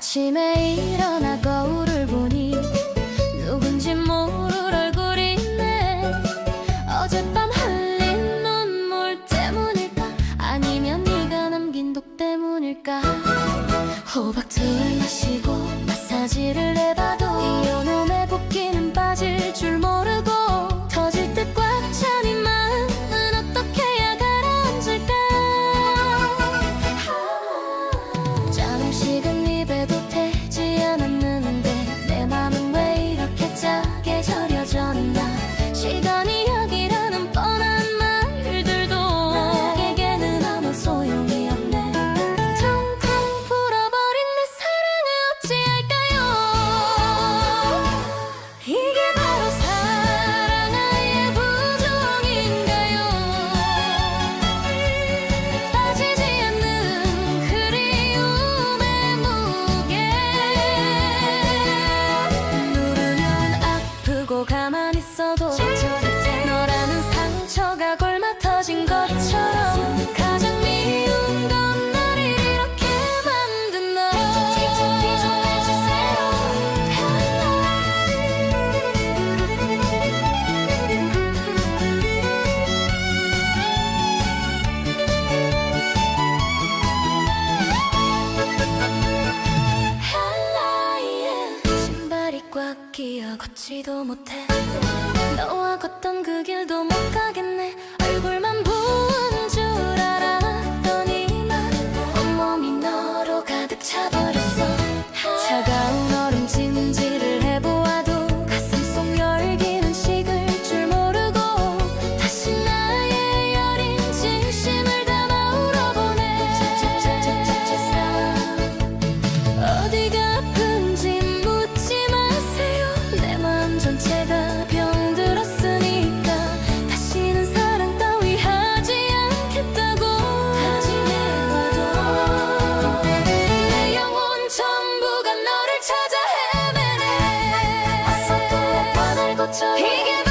아침에 일어나 거울을 보니 누군지 모를 얼굴이네. 어젯밤 흘린 눈물 때문일까? 아니면 네가 남긴 독 때문일까? 호박 바뀌어 걷지도 못해. 너와 걷던 그 길도 못 가겠네. to he gave